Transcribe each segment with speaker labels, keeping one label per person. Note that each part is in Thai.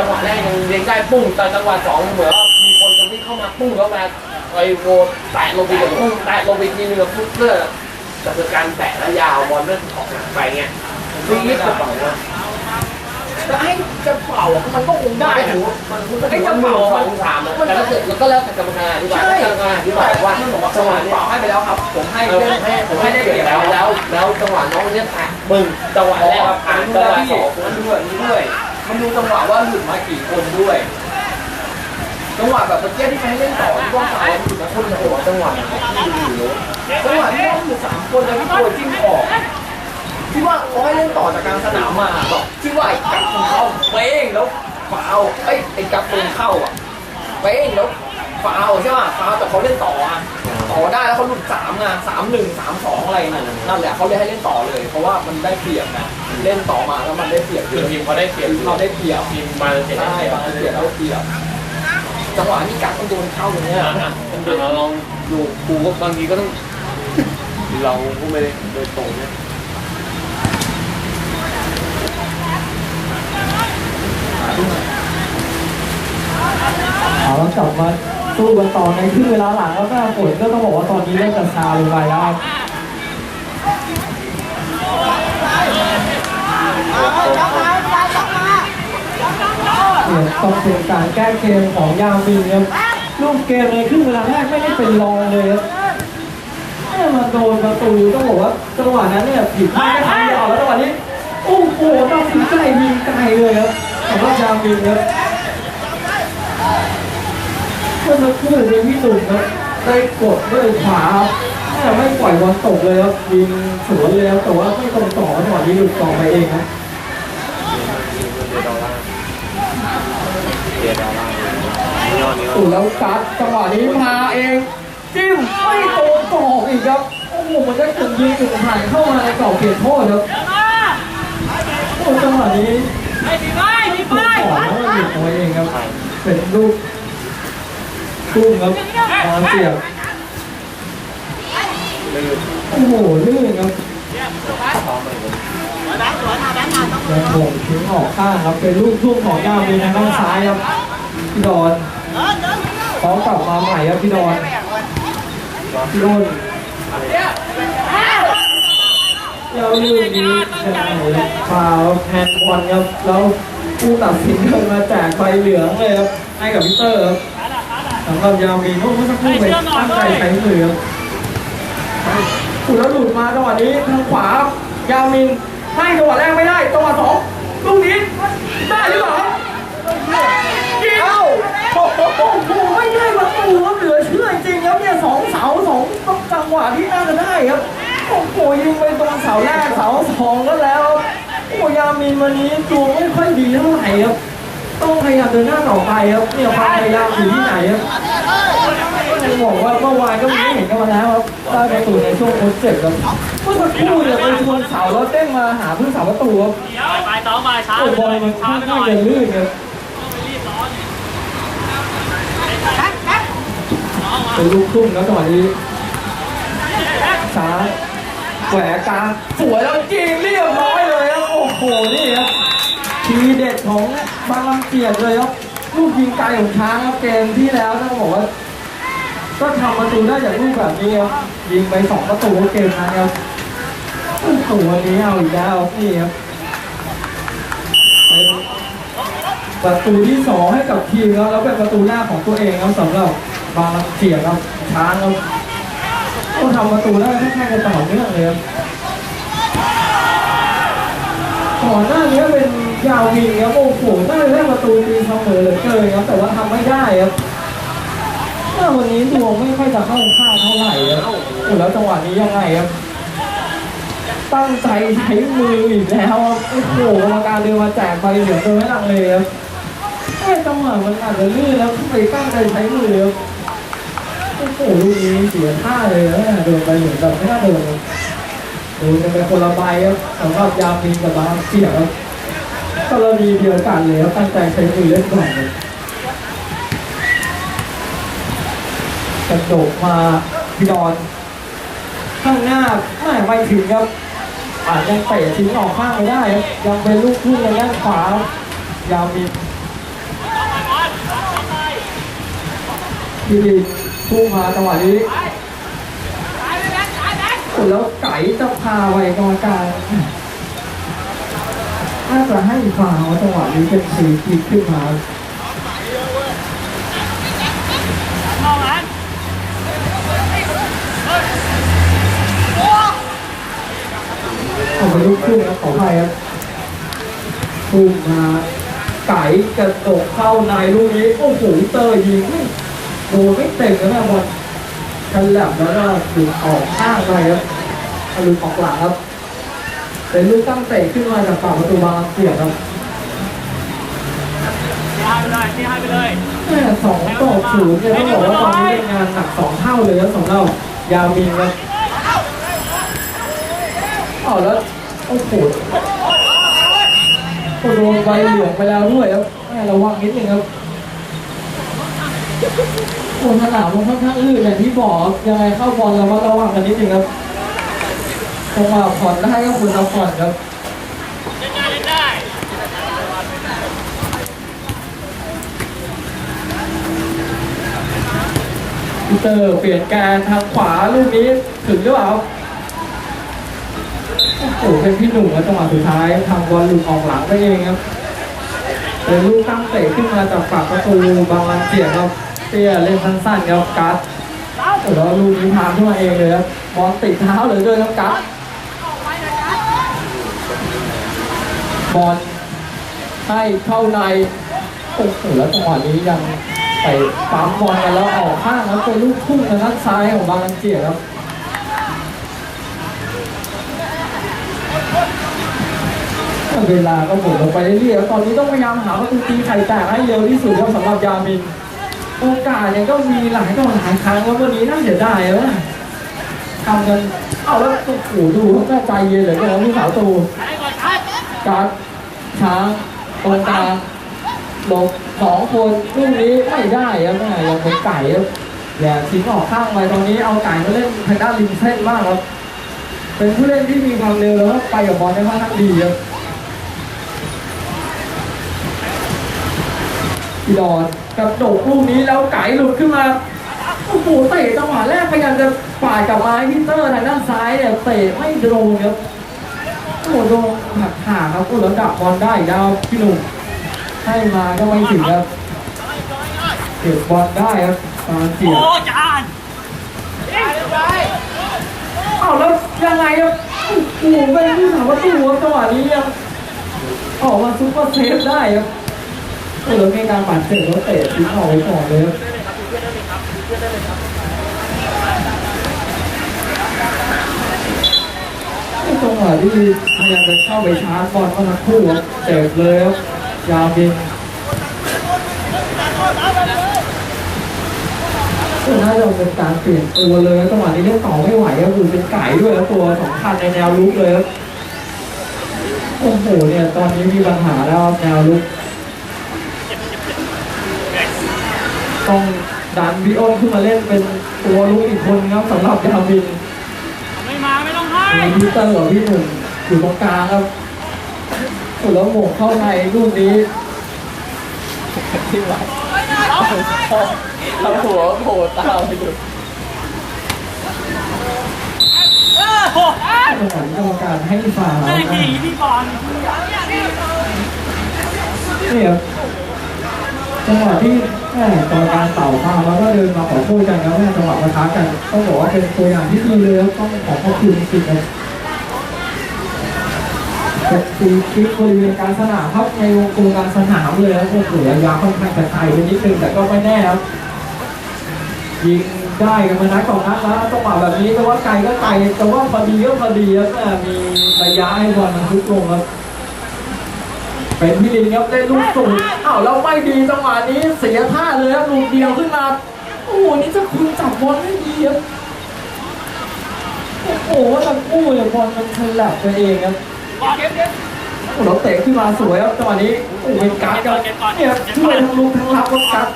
Speaker 1: จังหวะแรกยังเลี้ยงได้ปุ้งแต่จังหวะสองเหมือนว่ามีคนจะวิ่เข้ามาปุ้งแล้วมาไอโวแตะลงไปกับปุ้งแตะลงไปทีนึงกับปุ๊บเพื่อจะเป็นการแตะแล้วยาวบอลเลื่อนออกไปเงี้ยวิ่งนิดกระเป๋านะ
Speaker 2: จะให้จะเป่ามันก็คงได้
Speaker 1: ได้
Speaker 2: ถูก
Speaker 1: มันก็ถือว่าสองสามแต่ถ้าเกิดแล้วก็แล้วแต่กรรมการอธิบาย
Speaker 2: ใช่
Speaker 1: กรรมการอธิบายว่า
Speaker 2: มันบอกว่า
Speaker 1: จังหวะนี้
Speaker 2: เป่าให้ไปแล้วครับ ผมให้
Speaker 1: เออ
Speaker 2: เล่น
Speaker 1: ให้ผ
Speaker 2: ม
Speaker 1: ให้ได้
Speaker 2: ได้
Speaker 1: เป
Speaker 2: เป
Speaker 1: รี
Speaker 2: รี
Speaker 1: ย
Speaker 2: ย
Speaker 1: บบแล้
Speaker 2: ว
Speaker 1: แล้ว แล้วจังหวะน้องเนี่ยแตะมึงจังหวะแรกผ่านจังหวะสอง
Speaker 2: มันด้วยด้วย มันดูจังหวะว่าหลุดมากี่คนด้วยจังหวะแบบเมื่อกี้ที่ไปให้เล่นต่อที่ว่าสายหลุดมาคนเดียว
Speaker 1: จังหวะที่อยู่
Speaker 2: จังหวะที่ว่าหลุดสามคนแล้วที่ตัวจิ้มออกที่ว่าเขาให้เล่นต่อจากกลางสนามมาบอกที่ว่าไอ้กั๊บมันเข้าเป้งแล้วฟาวไอ้ไอ้กั๊บมันเข้าอะเป้งแล้ว ฟาวใช่ป่ะฟาวแต่เขาเล่นต่ออะต่อได้แล้วเขาหลุดสามไงสามหนึ่งสามสองอะไรนั่นน่ะนั่นแหละเขาเลยให้เล่นต่อเลย เพราะว่ามันได้เปรียบนะเล่นต่อมาแล้วมันได้เปรียบเย
Speaker 1: คือ
Speaker 2: อะ
Speaker 1: ทีมเขาได้เปรียบ
Speaker 2: เขาได้เปรียบ
Speaker 1: ทีมมาเลเซียได้
Speaker 2: ใช่
Speaker 1: เปรียบบา
Speaker 2: งเปรียบแล้วเปรียบจังหวะนี้กัดต้องโดนเข้าตรงเนี้ย
Speaker 1: อะเราลองดูครูก็บางทีก็ต้องเราก็ไม่ได้โดยตรงเนี่ย
Speaker 3: เอาแล้วกลับมา สู้กันต่อในครึ่งเวลาหลังแล้วก็ผลก็ต้องบอกว่าตอนนี้เริ่มจะซาลงไปแล้วครับเนี่ยต้องเป็นการแก้เกมของยามินครับลูกเกมในครึ่งเวลาแรกไม่ได้เป็นรองเลยครับเนี่มาโดนประตูต้องบอกว่าจังหวะนั้นเนี่ยผิดพลาดแค่ครั้งเดียวแล้วจังหวะนี้โอ้โหตัดสินใจยิงไกลเลยครับสำหรับยามินครับ เมื่อสักครู่นี้พี่ตุ่มครับได้กดด้วยขวาครับแม่ไม่ปล่อยบอลตกเลยครับยิงสวนเลยครับแต่ว่าไม่ตรงต่อจังหวะนี้หลุดต่อไปเองครับ
Speaker 1: เดียดอลลาร์ยอดนี้
Speaker 3: ตู่แล้วกัดจังหวะนี้มาเองจิ้มไม่ตรงกรออีกครับโอ้โหมันได้ถึงยิงถึงผ่านเข้ามาในกรอบเขตโทษครับโอ้จังหวะนี้ลูกขวาแล้วมันหลุดตัวเองครับเป็นลูกตุ้ม ครับมาเสียบโอ้โหลื่นครับ
Speaker 1: ซ้อมไปเลย
Speaker 3: ยังโงทิ้งออกข้างครับ เป็นลูกทุ่งของยามีทางด้านซ้ายครับ พี่ดอนพร้อมกลับมาใหม่ครับพี่ดอนพี่ดอนแล้วลูกนี้ยังไงครับฟาวแฮนด์บอลครับ แล้วผู้ตัดสินเดินมาแจกใบเหลืองเลยครับ ให้กับพี่เตอร์ครับ สำหรับยามีเมื่อสักครู่ไปตั้งใจใช้มือครับถูกแล้วหลุดมาจังหวะนี้ทางขวาครับยามินให้จังหวะแรกไม่ได้จังหวะสองลูกนี้ได้หรือเปล่ายิง
Speaker 2: เอ้า
Speaker 3: โอ้โหไม่ได้ประตูครับเหลือเชื่อจริงครับเนี่ยสองเสาสองจังหวะที่น่าจะได้ครับโอ้โหยิงไปตรงเสาแรกเสาสองก็แล้วครับโอ้ยามินวันนี้ตัวไม่ค่อยดีเท่าไหร่ครับ ต้องพยายามเดินหน้าต่อไปครับเนี่ยความพยายามอยู่ที่ไหนครับยังบอกว่าเมื่อวานก็มีเห็นกันมาแล้วครับได้ประตูในช่วงทดเจ็บครับเมื่อสักครู่เนี่ยไปชวนเสาแล้วเต้นมาหาเพึ่งเสาประตูครับ
Speaker 4: ไปต่อไปช้า
Speaker 3: โอ้บอลมันค่อนข้า
Speaker 4: น่
Speaker 3: ง
Speaker 4: อย
Speaker 3: จะลื่นครับเป็นลูกทุ่งแล้วจังหวะนี้ช้าแหวกกลางสวยแล้วจริงเรียบร้อยเลยครับโอ้โหนี่ครับทีเด็ดของ บางลำเกียร์เลยครับลูกยิงไกลของช้างครับเกมที่แล้วต้องบอกว่า ก็ทำประตูได้จากลูกแบบนี้ครับยิงไปสองประตูเกมนั้นครับโอ้โหวันนี้เอาอีกแล้วนี่ครับเป็นประตูที่สองให้กับทีมครับแล้วเป็นประตูแรกของตัวเองครับสำหรับบางเสียครับช้างครับต้องทำประตูได้ค่อนข้างจะต่อเนื่องเลยครับก่อนหน้านี้เป็น ยาววิงครับโอ้โหน่าจะได้ประตูตีเสมอเหลือเกินครับแต่ว่าทำไม่ได้ครับวันนี้ดวงไม่ค่อยจะเข้าข้าเท่าไหร่ครับโอ้แล้วจังหวะนี้ยังไงครับ ตั้งใจใช้มืออีกแล้วครับโอ้โหกรรมการเดินมาแจกใบเหลืองโดยไม่ลังเลยครับแค่จังหวะมันอาจจะลื่นแล้วไปตั้งใจใช้มือครับโอ้โหลูกนี้เสียท่าเลยนะเดินไปเหมือนแบบไม่น่าเดินเลยโดนกันไปคนละใบครับสำหรับยามินกับบางเสียครับ กรณีเดียวกันเล้ยตั้งใจใช้มือเล่นก่อนกระโดดมาพิดอนข้างหน้าไม่ไปถึงครับอาจยังเตะทิ้งออกข้างไม่ได้ยังเป็นลูกทุ่งในด้านขวายาวมีพี่ดีพุ่งมาจังหวะนี้แล้วไก่จะพาไว้กรรมการ น่าจะให้ฟาวจังหวะนี้เป็นสีคิกขึ้นมาเอาไปลุกขึ้นครับขออภัยครับพุ่งมาไก่กระตกเข้าในลูกนี้โอ้โหเตอร์ยิงไม่โดนไม่เต็มนะแม่บอลกันแหลบแล้วก็หลุดออกข้างไปครับหลุดออกหลังครับ เป็นลูกตั้งเตะขึ้นมาจากฝั่งประตูบางเสียครับ
Speaker 4: ให้ไปเลยนี่ให้ไปเลย
Speaker 3: แม่สองต่อศูนย์เนี่ยต้องบอกว่าตอนนี้เป็นงานหนักสองเท่าเลยครับสำหรับยามินครับเอาแล้วโอ้โหโอ้โดนใบเหลืองไปแล้วด้วยครับแม่ระวังนิดนึงครับโอ้สนามมันค่อนข้างลื่นอย่างที่บอกครับยังไงเข้าบอลระมัดระวังกันนิดนึงครับ จังหวะผ่อนได้ก็ควรจะผ่อนครับ
Speaker 4: เล่นได้เล่นได้
Speaker 3: พีเตอร์เปลี่ยนการทางขวาลูกนี้ถึงหรือเปล่าโอ้โหเป็นพี่หนุ่มแล้วจังหวะสุดท้ายทำบอลหลุดออกหลังไปเองครับเป็นลูกตั้งเตะขึ้นมาจากฝั่งประตูบางวันเสียครับเตี้ยเล่นสั้นๆครับกัสแล้วลูกนี้พาขึ้นมาเองเลยครับบอลติดเท้าเลยด้วยครับกัส บอลให้เข้าในโอ้โหแล้วจังหวะนี้ยังไปปั๊มบอลกันแล้วออกข้างแล้วเป็นลูกทุ่งทางด้านซ้ายของบางรังเกียครับเวลาก็หมดลงไปเรื่อยๆตอนนี้ต้องพยายามหาประตูตีไข่แตกให้เร็วที่สุดครับสำหรับยามิน โอกาสเนี่ยก็มีหลายต่อหลายครั้งแล้ววันนี้น่าเสียดายนะทำกัน เอาแล้วโอ้โหดูแม่ใจเย็นเหลยนะลูกสาวตู
Speaker 4: ใช้ก่อนครับ
Speaker 3: การ ช้างตรงกลางหลบสองคนลูกนี้ไม่ได้ครับแม่ยังเป็นไก่ครับอย่าทิ้งออกข้างไปตรงนี้เอาไก่มาเล่นทางด้านริมเส้นบ้างครับ เป็นผู้เล่นที่มีความเร็วแล้วก็ไปกับบอลได้ค่อนข้างดีครับอีดอนกระโดดลูกนี้แล้วไก่หลุดขึ้นมาโอ้โหเตะจังหวะแรกพยายามจะปาดกลับมาให้พีเตอร์ทางด้านซ้ายเนี่ยเตะไม่โดนครับ โอ้โหโดนหักขาครับโอ้แล้วดับบอลได้อีกแล้วครับพี่หนุ่มให้มาก็ไม่ถึงครับเก็บบอลได้ครับตอนเสีย
Speaker 4: โอ้จาน
Speaker 3: เอ้าแล้วยังไงครับโอ้โหเป็นผู้สาประตูครับจังหวะนี้ยังออกมาซุปเปอร์เซฟได้ครับโอ้แล้วมีการบาดเจ็บแล้วเตะทิ้งออกไปก่อนเลยครับ จังหวะที่พยายามจะเข้าไปชาร์จบอลเมื่อสักครู่ครับเจ็บเลยครับยาบินก็น่าจะเป็นการเปลี่ยนตัวเลยจังหวะนี้เล่นต่อไม่ไหวครับดูเป็นไก่ด้วยแล้วตัวสำคัญในแนวลุกเลยครับโอ้โหเนี่ยตอนนี้มีปัญหาแล้วแนวลุกต้องดันบิโอนขึ้นมาเล่นเป็นตัวลุกอีกคนครับสำหรับยาบิน
Speaker 4: ไม่มาไม่ต้องให้
Speaker 3: มี พีเตอร์กับพี่หนุ่มอยู่ตรงกลางครับโอ้แล้วโหมงเข้าในลูกนี้ที่ไหวเอาหัวโผล่ตามไปดู
Speaker 4: เออโห
Speaker 3: จังหวะนี้กรรมการให้ฟาวล์
Speaker 4: แม่ง
Speaker 3: นะ
Speaker 4: หนีพี่บอล
Speaker 3: นี่ครับจังหวะที่ แม่กรรมการเป่าฟาแล้วก็เดินมาขอโทษกันแล้วแม่จังหวะประทะกันต้องบอกว่าเป็นตัวอย่างที่ดีเลยครับต้องขอขอบคุณจริงๆครับเป็นตีคิกบริเวณการสนามครับในวงกลมการสนามเลยครับโอ้โหระยะค่อนข้างจะไกลไปนิดนึงแต่ก็ไม่แน่ครับยิงได้กันมานัดสองนัดแล้วจังหวะแบบนี้แต่ว่าไกลก็ไกลแต่ว่าพอดีก็พอดีครับม่มีระยะให้บอลมันทุกลงครับ เป็นพี่ลินครับได้ลูกสูงอ้าวแล้วไม่ดีจังหวะนี้เสียท่าเลยครับลูกเดียวขึ้นมา โอ้โหนี่ถ้าคุณจับบอลไม่ดีครับโอ้โหทั้งคู่เนี่ยบอลมันฉลับไปเองครับ
Speaker 4: เก็บเก็บ
Speaker 3: โอ้เราเตะขึ้นมาสวยครับจังหวะนี้โอ้เป็นการ์ดครับเนี่ยช่วยทั้งลุกทั้งรับครับการ์ด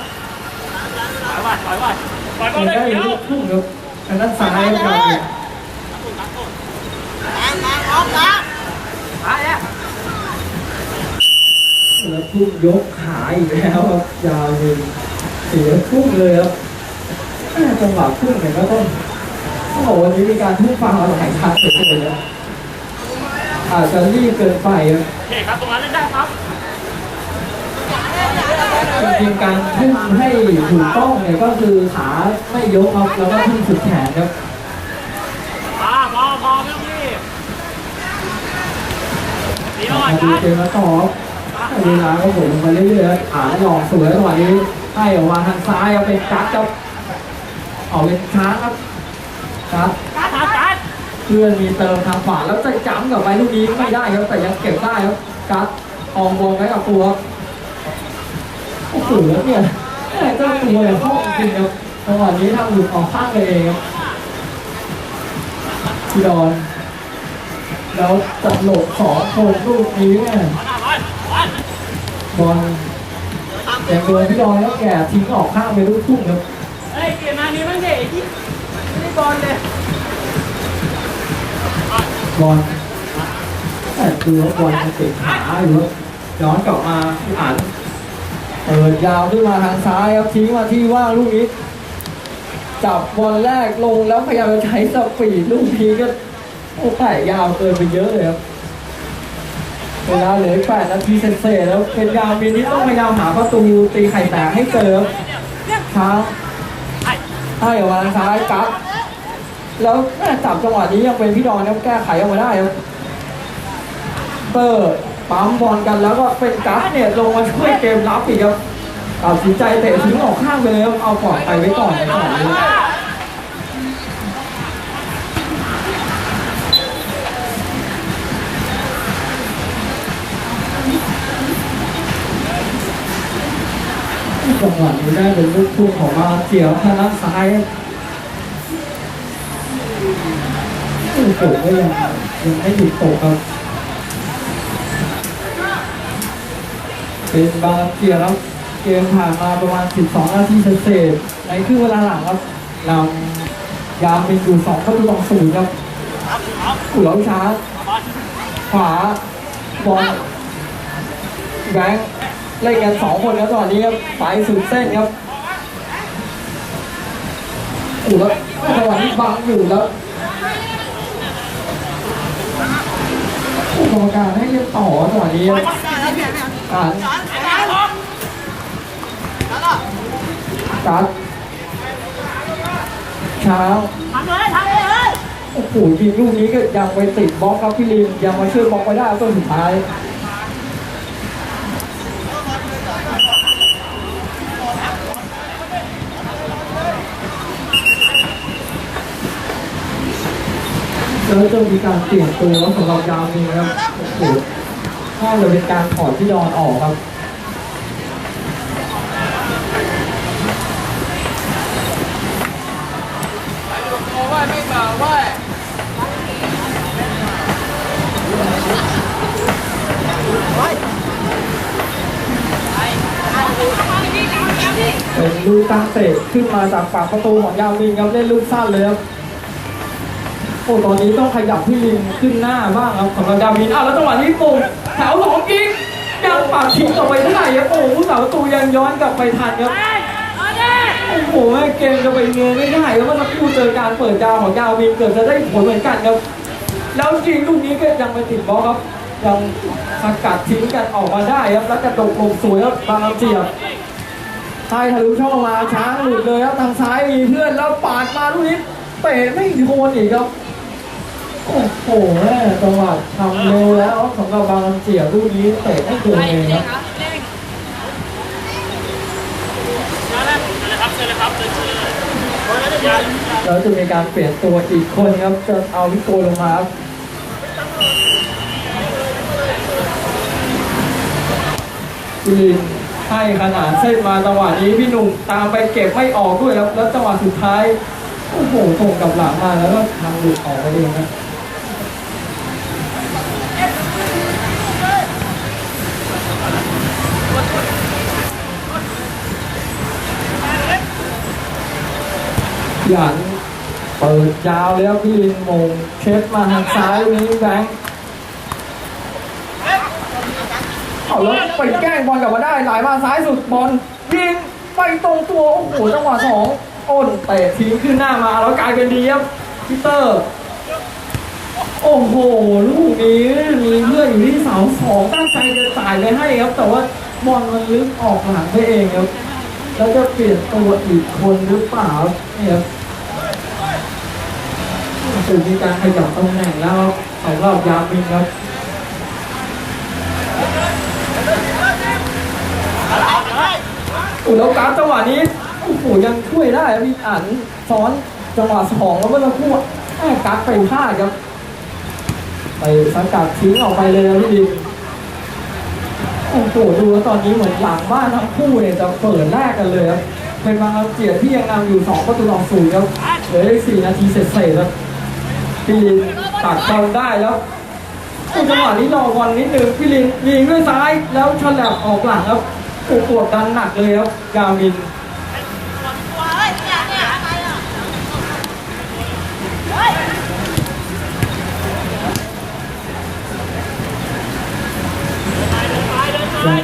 Speaker 4: ถอยว่าถอยว่าถอยบอล
Speaker 3: ได้ลูกทุ่งครับทางด้านซ้ายครับมามาออกมาไปแล้ว ทุ่งยกขาอีกแล้วครับยาวเลยเสียทุ่งเลยครับแม่จังหวะขึ้นเนี่ยก็ต้องต้องบอกวันนี้มีการทุ่มฟังมาหลายครั้งเลยนะอาจจะรีบเกินไปครับ
Speaker 4: โอเคครับตรงนั้นเล่นได้ครับ
Speaker 3: จริงๆการทุ่มให้ถูกต้องเนี่ยก็คือขาไม่ยกครับแล้วก็ทุ่มสุดแขนครับ
Speaker 4: พอพอพอไม่ต้องรีบดีหน่
Speaker 3: มา
Speaker 4: อย
Speaker 3: ดู
Speaker 4: ครับ
Speaker 3: เกมแล้วต่อ ครับเวลาก็หมุนมาเรื่อยๆครับขาหลอกสวยจังหวะนี้ให้ออกมาทางซ้ายเอาเป็นกัดครับเอาเป็นช้างครับกัด
Speaker 4: การดการด
Speaker 3: เพื่อนมีเติมทางขวาแล้วจะจ้ำกับไปลูกนี้ไม่ได้ครับแต่ยังเก็บได้ครับกัดอองบอลไว้กับตัวโอ้โหเนี่ยแม่เจ้าตัวเนี่ยเข้าจริงครับจังหวะนี้ทำหลุดออกข้างเลยเองครับพี่ดอนแล้วจับหลบสองคนลูกนี้เนี่ย
Speaker 4: บอล
Speaker 3: แต่โดนพี่ดอนแล้วแกทิ้งออกข้างไปลูกทุ่งครับ
Speaker 4: เฮ้ยเกมมานี้มันเด็กที่ไม่ได้บอลเลย
Speaker 3: บอลแต่ดูว่าบอลมันติดขาอยู่ครับย้อนกลับมาพี่อันเปิดยาวขึ้นมาทางซ้ายครับทิ้งมาที่ว่างลูกนี้จับบอลแรกลงแล้วพยายามจะใช้สปีดลูกนี้ก็โอ้แต่ยาวเกินไปเยอะเลยครับ เวลาเหลือแปดนาทีเศษแล้วเป็นยาวมีนี่ต้องพยายามหาประตูตีไข่แตกให้เจอครับช้าง
Speaker 4: ไอ้
Speaker 3: ให้ออกมาทางซ้ายกัดแล้วแม่จับจังหวะนี้ยังเป็นพี่ดอนครับแก้ไขออกมาได้ครับเตอร์ปั๊มบอลกันแล้วก็เป็นกัดเนี่ยลงมาช่วยเกมรับอีกครับตัดสินใจเตะทิ้งออกข้างไปเลยเอาปล่อยไปไว้ก่อนในก่อนนี้ จังหวะนี้ได้เป็นลูกทุ่งของมาเกี่ยวทางด้านซ้ายครับโอ้โหก็ยังยังไม่หยุดตกครับ เป็นบาลเกียครับเกมผ่านมาประมาณ 12 นาทีเศษในครึ่งเวลาหลังครับนำยามเป็นอยู่2ประตูต่อศูนย์ครับกุหลาบช้า ขวาบอลแบงค์ เล่นกันสองคนครับตอนนี้ครับไปสุดเส้นครับโอ้แล้วจังหวะนี้บังอยู่แล้วโอ้กรรมการให้เล่นต่อจังหวะนี้ครับอ่าน
Speaker 4: การด
Speaker 3: กัดเช้า
Speaker 4: ทำเลยทำเลย
Speaker 3: โอ้โหยิงลูกนี้ก็ยังไปติดบล็อกครับพี่ลินยังมาช่วยบล็อกไว้ได้ต้นสุดท้าย แล้วจะมีการเปลี่ยนตัวสำหรับยาวนี้ครับโอ้โหน่าจะเป็นการถอดพี่ดอนออกครับเป็นลูกตั้งเตะขึ้นมาจากฝั่งประตูของยาวลิงครับเล่นลูกสั้นเลยครับ อ้ตอนนี้ต้องขยับพี่ลิงขึ้นหน้าบ้างครับสำหรับยาวลิงอ้าวแล้วจังหวะนี้ปุ่มแถวสองยิงยังปากทิ้งต่อไปที่ได้ครับโอ้ผู้สาวตูยังย้อนกลับไปทันครับโอ้โหแม่เกมจะไปเงยไม่ได้แล้วมื่อสักคู่เจอการเปิดยาวของยาวลิงเกิดจะได้ผลเหมือนกันครับแล้วจริงลูกนี้ก็ยังไปติดบล็อกครับยังสกัดทิ้งกันออกมาได้ครับแล้วกระดกลงสวยครับบางเจียบใช่ทะลุช่องมาช้างหลุดเลยครับทางซ้ายมีเพื่อนแล้วปาดมาลูกนี้เตะไม่โดนอีกครับ โอ้โหแม่จังหวะทำเร็วแล้วสำหรับบางลำเจียลูกนี้เตะไม่โดนเลยครับ
Speaker 4: มาเลยเชิญเลยครับเชิญเลยครับเชิญเลยอย่า
Speaker 3: แล้วจะมีการเปลี่ยนตัวอีกคนครับ จะเอาวิโกลงมาครับจีนให้ขนาดเส้นมาจังหวะนี้พี่หนุ่มตามไปเก็บไม่ออกด้วยครับ แล้วจังหวะสุดท้าย โอ้โหส่งกลับหลังมาแล้วก็ทำหลุดออกไปเองครับ ยันเปิดยาวเลยครับพี่ลินมงเช็ดมาทางซ้ายนี้แบงค์เอาแล้วไปแกล้งบอลกลับมาได้ไหลมาซ้ายสุดบอลยิงไปไปตรงตัวโอ้โหจังหวะสองอ้นเตะทิ้งขึ้นหน้ามาแล้วกลายเป็นดีครับพีเตอร์โอ้โหลูกนี้มีเพื่อนอยู่ที่เสาสองตั้งใจจะจ่ายไปให้ครับ แต่ว่าบอลมันลึกออกหลังไปเองครับแล้วจะเปลี่ยนตัวอีกคนหรือเปล่าเนี่ยครับ ถึงมีการขยับตำแหน่งแล้วสำหรับยามินครับอุยแล้วการจังหวะนี้โอ้โหยังช่วยได้ครับพี่อันซ้อนจังหวะสองแล้วเมื่อสักครู่แอบการดไปพลาดครับไปสกัดทิ้งออกไปเลยนะพี่ดินโอ้โหดูแล้วตอนนี้เหมือนหลังบ้านทั้งคู่เนี่ยจะเปิดแรกกันเลยครับเป็นบางเกียรติที่ยังนำอยู่สองประตูต่อศูนย์ครับเหลืออีกสี่นาทีเสร็จๆครับ พี่ลินตัดบอลได้แล้วโอ้จังหวะนี้รอวันนิดนึงพี่ลินยิงด้วยซ้ายแล้วฉลับออกหลังครับโอ้กดดันหนักเลยครับยามิน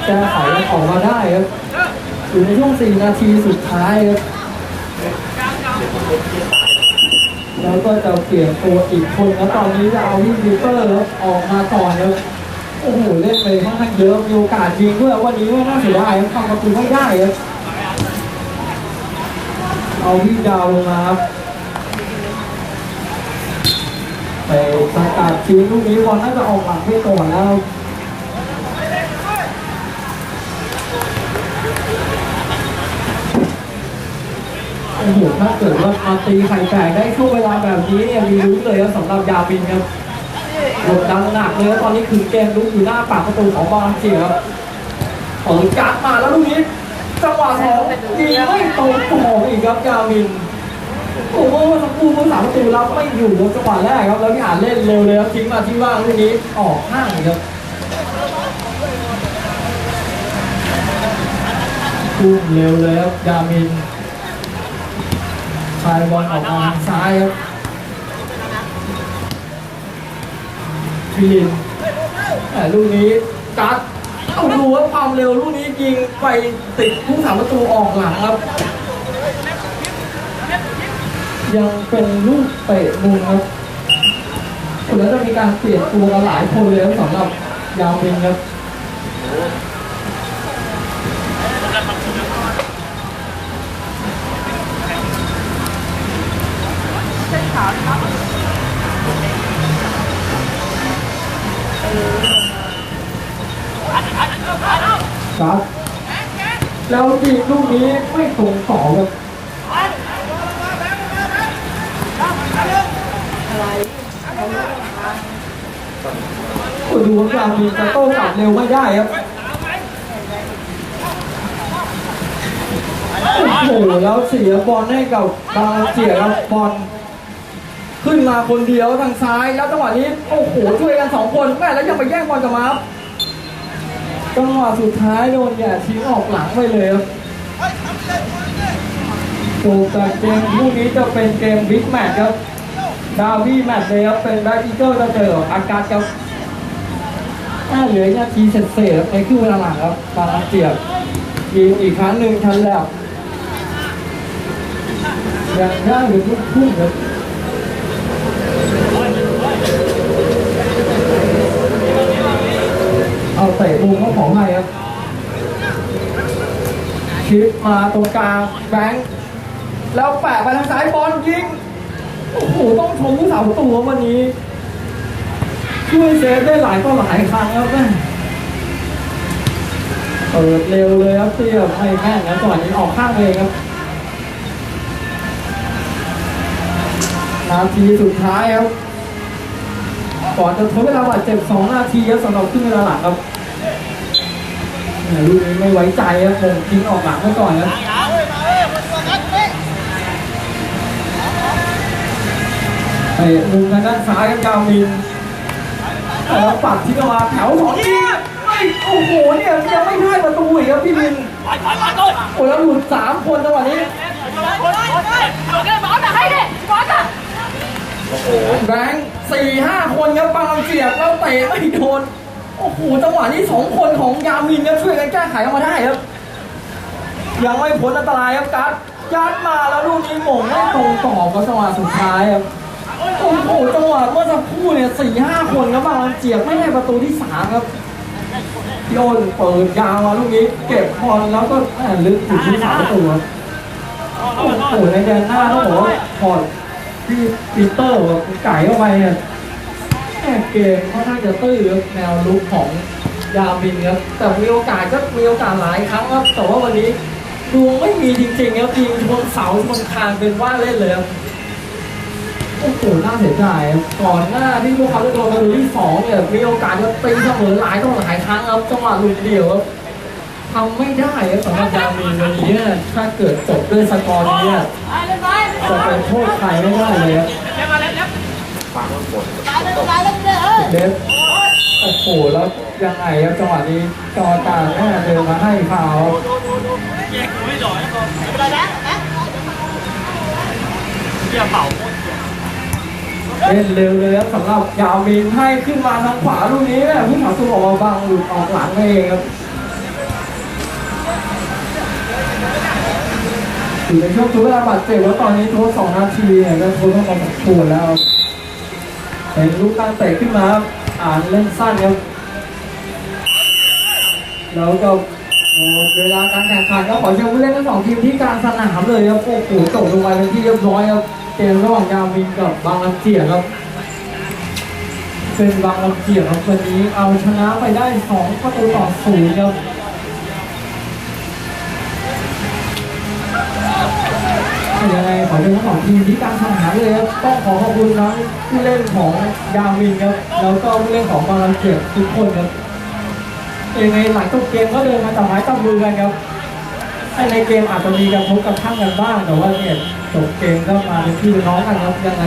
Speaker 3: แก้ไขออกมาได้ครับอยู่ในช่วง 4 นาทีสุดท้ายครับ แล้วก็จะเปลี่ยนตัวอีกคนแล้วตอนนี้จะเอาวินดิเตอร์ออกมาก่อนครับโอ้โหเล่นไปค่อนข้างเยอะมีโอกาสยิงด้วยวันนี้ว่าน่าเสียดายทำประตูไม่ได้ครับเอาวิ่งดาวลงมาครับไปสกัดทิ้งลูกนี้บอลน่าจะออกหลังไปก่อนแล้ว โอ้โหถ้าเกิดว่ามาตีไข่แตกได้ช่วงเวลาแบบนี้เนี่ยมีลุ้นเลยครับสำหรับยาบินครับกดดันหนักเลยตอนนี้คือเกมลุกอยู่หน้าปากประตูของบอลเจียครับเปิดการ์ดมาแล้วลูกนี้จังหวะสองยิงไม่ตรงของอีกครับยาบินโอ้โหเมื่อสักครู่เมื่อสามประตูรับไม่อยู่จังหวะแรกครับแล้วพี่อ่านเล่นเร็วเลยครับทิ้งมาที่ว่างลูกนี้ออกห้างครับทุ่มเร็วเลยครับยามิน พายบอลออกมาทางซ้ายครับฟิลินแต่ลูกนี้กัดเอาดูว่าความเร็วลูกนี้ยิงไปติดผู้สามประตูออกหลังครับ ยังเป็นลูกเตะมุมครับแล้วจะมีการเปลี่ยนตัวกันหลายคนเลยสำหรับยาวมินครับ ครับแล้วทีลูกนี้ไม่ตรงต่อครับโอ้ดูว่ากลางมีจะโต้กลับเร็วไม่ได้ครับโอ้โหแล้วเสียบอลให้กับบาเจียครับบอลขึ้นมาคนเดียวทางซ้ายแล้วจังหวะนี้โอ้โหช่วยกันสองคนแม่แล้วยังไปแย่งบอลกับมารับ จังหวะสุดท้ายโดนแย่ทิ้งออกหลังไปเลยครับจบจากเกมคู่นี้จะเป็นเกมบิ๊กแมตช์ครับ ดาวี่แมตช์เลยครับ เป็นแบ็คอีเกิลจะเจออากาศครับน่าเหลือนาทีเศษๆครับในครึ่งเวลาหลังครับบางเจียบยิงอีกครั้งหนึ่งทันแล้วยังได้อยู่ทุกทุ่มครับ เอาเตะมุมก็ของให้ครับชิปมาตรงกลางแบงค์แล้วแปะไปทางซ้ายบอลยิงโอ้โหต้องชมผู้สาวตัววันนี้ ช่วยเซฟได้หลายต่อหลายครั้งครับแม่เปิดเร็วเลยครับเตี้ยไม่แม่นนะจังหวะนี้ออกข้างเองครับนาทีสุดท้ายครับก่อนจะทดเวลาบาดเจ็บ2นาทีครับสำหรับครึ่งเวลาหลังครับ ลูกนี้ไม่ไว้ใจครับมงทิ้งออกหลังไว้ก่อนครับไอ้มุมทางด้านซ้ายครับกามินแล้วปัดทิ้งออกมาแถวสองทีไม่โอ้โหเนี่ยยังไม่ได้ประตูอีกครับพี่มิน
Speaker 4: ไปไปไปต้น
Speaker 3: โอ้แล้วหลุดสามคนจังหวะนี้โอ้โหแบงค์สี่ห้าคนครับบางเสียบแล้วเตะไม่โดน อ้โหจังหวะนี้สองคนของยามินครับช่วยกันแก้ไขออกมาได้ครับยังไม่พ้นอันตรายครับกัดยัดมาแล้วลูกนี้หม่งไม่ตรงต่อกับจังหวะสุดท้ายครับโอ้โหจังหวะเมื่อสักครู่เนี่ยสี่ห้าคนครับบางลำเจียกไม่ให้ประตูที่สามครับโยนเปิดยาวมาลูกนี้เก็บบอลแล้วก็แหม่ลึกถึงที่สามประตูครับโอ้โหในแดนหน้าต้องบอกว่าพอร์ตพี่ปีเตอร์แบบไก่เข้าไปเนี่ย แม่เกมค่อนข้างจะตื้อครับแนวลุกของยามินครับแต่มีโอกาสก็มีโอกาสหลายครั้งครับแต่ว่าวันนี้ดวงไม่มีจริงๆครับยิงชนเสาชนคานเป็นว่าเล่นเลยครับโอ้โหน่าเสียดายครับก่อนหน้าที่พวกเขาจะโดนประตูที่สองเนี่ยมีโอกาสจะตีเสมอหลายต่อหลายครั้งครับจังหวะหลุดเดียวครับทำไม่ได้ครับสำหรับยามินวันนี้เนี่ยถ้าเกิดจบด้วยสกอร์นี้เนี่ยจะไปโทษใครไม่ได้เลยครับ
Speaker 4: เล็บมาเล็บเล็บ
Speaker 1: ฟังมันฝน
Speaker 3: เดฟโอ้โหแล้วยังไงครับจังหวะนี้จอตาแม่เดินมาให้ฟาวล์
Speaker 4: แยกกูไม่หน่อยก่อนไม่เป็นไรนะเรียกเป่า
Speaker 3: เล่นเร็วเลยครับสำหรับยามินให้ขึ้นมาทางขวาลูกนี้แม่ผู้หาตัวออกมาบังหลุดออกหลังเองครับอยู่ในช่วงทุกเวลาบาดเจ็บแล้วตอนนี้ทุกสองนาทีเนี่ยก็ทุกต้องมาสมควรแล้ว เป็นลูกตั้งเตะขึ้นมาครับอ่านเล่นสั้นครับแล้วก็หมดเวลาการแข่งขันก็ขอเชิญผู้เล่นทั้งสองทีมที่กลางสนามเลยครับโอ้โหจบลงไปเป็นที่เรียบร้อยครับเกมระหว่างยามินกับบางลำเจียครับเป็นบางลำเจียครับวันนี้เอาชนะไปได้สองประตูต่อศูนย์ครับ ยังไงขอเชิญทั้งสองทีมที่กลางสนามเลยครับต้องขอขอบคุณทั้งผู้เล่นของยามินครับแล้วก็ผู้เล่นของบางลำเกียทุกคนครับยังไงหลังจบเกมก็เดินมาจับไม้จับมือกันครับในเกมอาจจะมีการพบกับข้างกันบ้างแต่ว่าเนี่ยจบเกมก็มาเป็นพี่น้องกันครับยังไง